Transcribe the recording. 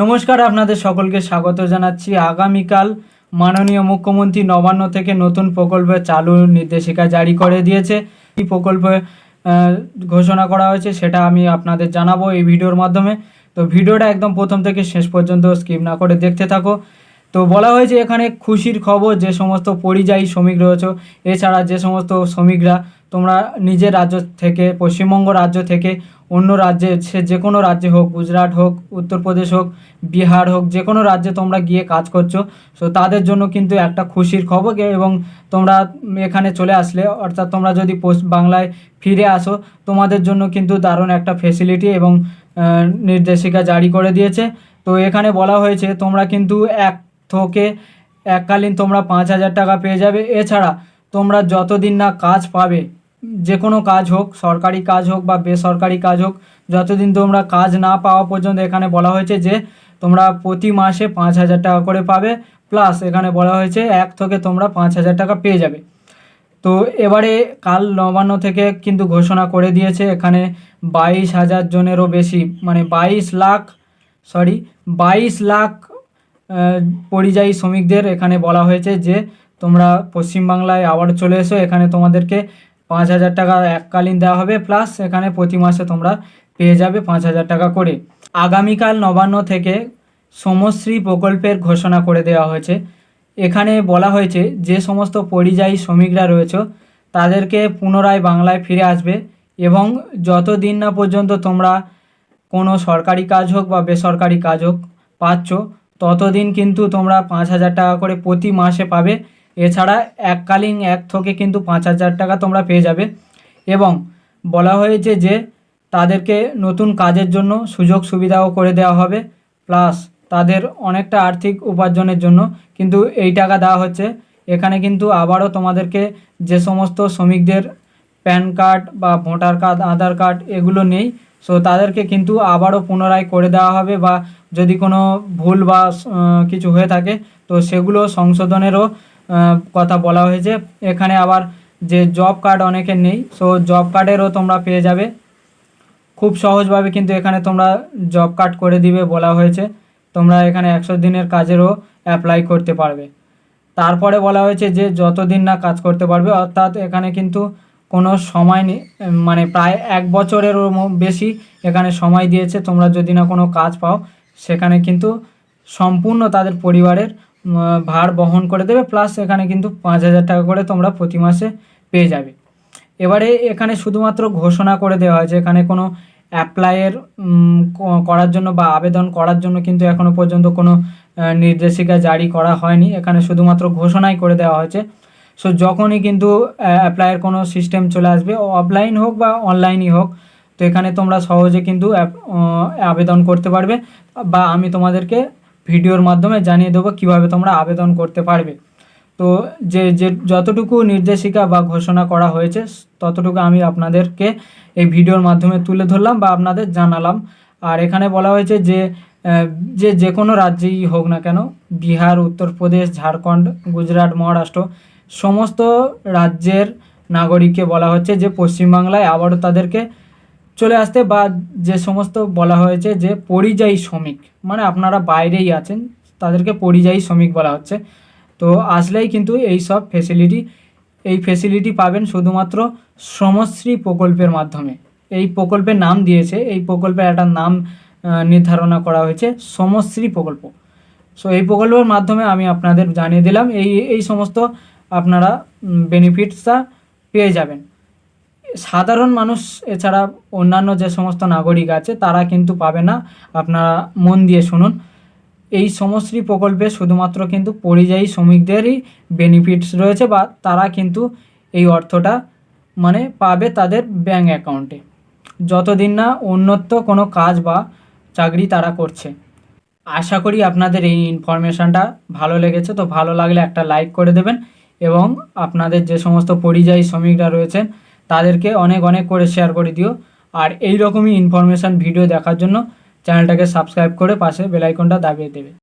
নমস্কার, আপনাদের সকলকে স্বাগত জানাচ্ছি। আগামীকাল মাননীয় মুখ্যমন্ত্রী নবান্ন থেকে নতুন প্রকল্পে চালু নির্দেশিকা জারি করে দিয়েছে। এই প্রকল্পে ঘোষণা করা হয়েছে সেটা আমি আপনাদের জানাব এই ভিডিওর মাধ্যমে। তো ভিডিওটা একদম প্রথম থেকে শেষ পর্যন্ত স্কিপ না করে দেখতে থাকো। তো বলা হয়েছে এখানে খুশির খবর, যে সমস্ত পরিযায়ী শ্রমিক রয়েছে, এছাড়া যে সমস্ত শ্রমিকরা তোমরা নিজের রাজ্য থেকে, পশ্চিমবঙ্গ রাজ্য থেকে অন্য রাজ্যে, সে যে কোনো রাজ্যে হোক, গুজরাট হোক, উত্তরপ্রদেশ হোক, বিহার হোক, যে কোনো রাজ্যে তোমরা গিয়ে কাজ করছ। সো তাদের জন্য কিন্তু একটা খুশির খবর এবং তোমরা এখানে চলে আসলে। অর্থাৎ তোমরা যদি পশ্চ- বাংলায় ফিরে আসো, তোমাদের জন্য কিন্তু দারুণ একটা ফেসিলিটি এবং নির্দেশিকা জারি করে দিয়েছে। তো, এখানে বলা হয়েছে, তোমরা কিন্তু এক থোকে এককালীন তোমরা পাঁচ হাজার টাকা পেয়ে যাবে। এছাড়া তোমরা যতদিন না কাজ পাবে যে কোনো কাজ হোক, সরকারি কাজ হোক বা বেসরকারি কাজ হোক, যতদিন তোমরা কাজ না পাওয়া পর্যন্ত এখানে বলা হয়েছে যে তোমরা প্রতি মাসে পাঁচ হাজার টাকা করে পাবে প্লাস এখানে বলা হয়েছে এক থেকে তোমরা পাঁচ হাজার টাকা পেয়ে যাবে। তো এবারে কাল নবান্ন থেকে কিন্তু ঘোষণা করে দিয়েছে, এখানে বাইশ হাজার জনেরও বেশি মানে বাইশ লাখ সরি বাইশ লাখ পরিযায়ী শ্রমিকদের এখানে বলা হয়েছে যে তোমরা পশ্চিমবাংলায় আবার চলে এসো, এখানে তোমাদেরকে পাঁচ হাজার টাকা এককালীন দেওয়া হবে প্লাস এখানে প্রতি মাসে তোমরা পেয়ে যাবে পাঁচ হাজার টাকা করে। আগামীকাল নবান্ন থেকে সমশ্রী প্রকল্পের ঘোষণা করে দেওয়া হয়েছে। এখানে বলা হয়েছে, যে সমস্ত পরিযায়ী শ্রমিকরা রয়েছে, তাদেরকে পুনরায় বাংলায় ফিরে আসবে এবং যতদিন না পর্যন্ত তোমরা কোনো সরকারি কাজ হোক বা বেসরকারি কাজ হোক পাচ্ছ, ততদিন কিন্তু তোমরা পাঁচ হাজার টাকা করে প্রতি মাসে পাবে। এছাড়া এককালীন এক থেকে কিন্তু পাঁচ হাজার টাকা তোমরা পেয়ে যাবে। এবং বলা হয়েছে যে তাদেরকে নতুন কাজের জন্য সুযোগ সুবিধাও করে দেওয়া হবে, প্লাস তাদের অনেকটা আর্থিক উপার্জনের জন্য কিন্তু এই টাকা দেওয়া হচ্ছে। এখানে কিন্তু আবারও তোমাদেরকে যে সমস্ত শ্রমিকদের প্যান কার্ড বা ভোটার কার্ড, আধার কার্ড এগুলো নেই। সো তাদেরকে কিন্তু আবারও পুনরায় করে দেওয়া হবে বা যদি কোনো ভুল বা কিছু হয়ে থাকে, তো সেগুলো সংশোধনেরও কথা বলা হয়েছে। এখানে আবার যে জব কার্ড অনেকের নেই সো জব কার্ডেরও তোমরা পেয়ে যাবে। খুব সহজভাবে কিন্তু এখানে তোমরা জব কার্ড করে দিবে বলা হয়েছে। তোমরা এখানে একশো দিনের কাজেরও অ্যাপ্লাই করতে পারবে। তারপরে বলা হয়েছে যে যতদিন না কাজ করতে পারবে, অর্থাৎ এখানে কিন্তু কোনো সময় নেই মানে প্রায় এক বছরেরও বেশি এখানে সময় দিয়েছে। তোমরা যদি না কোনো কাজ পাও, সেখানে কিন্তু সম্পূর্ণ তাদের পরিবারের ভার বহন করে দেবে প্লাস এখানে কিন্তু পাঁচ হাজার টাকা করে তোমরা প্রতি মাসে পেয়ে যাবে। এবারে এখানে শুধুমাত্র ঘোষণা করে দেওয়া হয়েছে, এখানে কোনো অ্যাপ্লাইয়ের করার জন্য বা আবেদন করার জন্য কিন্তু এখনও পর্যন্ত কোনো নির্দেশিকা জারি করা হয়নি। এখানে শুধুমাত্র ঘোষণাই করে দেওয়া হয়েছে। সো যখনই কিন্তু অ্যাপ্লাইয়ের কোনো সিস্টেম চলে আসবে অফলাইন হোক বা অনলাইনই হোক, তো এখানে তোমরা সহজে কিন্তু আবেদন করতে পারবে। বা আমি তোমাদেরকে ভিডিওর মাধ্যমে জানিয়ে দেবো কীভাবে তোমরা আবেদন করতে পারবে। তো যে যে যতটুকু নির্দেশিকা বা ঘোষণা করা হয়েছে, ততটুকু আমি আপনাদেরকে এই ভিডিওর মাধ্যমে তুলে ধরলাম বা আপনাদের জানালাম। আর এখানে বলা হয়েছে যে যে যে কোনো রাজ্যেই হোক না কেন, বিহার, উত্তরপ্রদেশ, ঝাড়খণ্ড, গুজরাট, মহারাষ্ট্র, সমস্ত রাজ্যের নাগরিককে বলা হচ্ছে যে পশ্চিমবাংলায় আবারও তাদেরকে চলে আসতে বা যে সমস্ত বলা হয়েছে যে পরিযায়ী শ্রমিক মানে আপনারা বাইরেই আছেন, তাদেরকে পরিযায়ী শ্রমিক বলা হচ্ছে। তো আসলেই কিন্তু এই সব ফেসিলিটি এই ফেসিলিটি পাবেন শুধুমাত্র শ্রমশ্রী প্রকল্পের মাধ্যমে। এই প্রকল্পের নাম দিয়েছে, এই প্রকল্পের একটা নাম নির্ধারণা করা হয়েছে, শ্রমশ্রী প্রকল্প। সো এই প্রকল্পের মাধ্যমে আমি আপনাদের জানিয়ে দিলাম, এই এই সমস্ত আপনারা বেনিফিটসটা পেয়ে যাবেন। সাধারণ মানুষ এছাড়া অন্যান্য যে সমস্ত নাগরিক আছে, তারা কিন্তু পাবে না। আপনারা মন দিয়ে শুনুন। এই সমশ্রী প্রকল্পে শুধুমাত্র কিন্তু পরিযায়ী শ্রমিকদেরই বেনিফিটস রয়েছে বা তারা কিন্তু এই অর্থটা মানে পাবে তাদের ব্যাঙ্ক অ্যাকাউন্টে যতদিন না উন্নত কোনো কাজ বা চাকরি তারা করছে। আশা করি আপনাদের এই ইনফরমেশানটা ভালো লেগেছে, তো ভালো লাগলে একটা লাইক করে দেবেন এবং আপনাদের যে সমস্ত পরিযায়ী শ্রমিকরা রয়েছেন তাদেরকে অনেক অনেক করে শেয়ার করে দিও। আর এই রকমই ইনফরমেশান ভিডিও দেখার জন্য চ্যানেলটাকে সাবস্ক্রাইব করে পাশে বেলাইকনটা দাবিয়ে দেবে।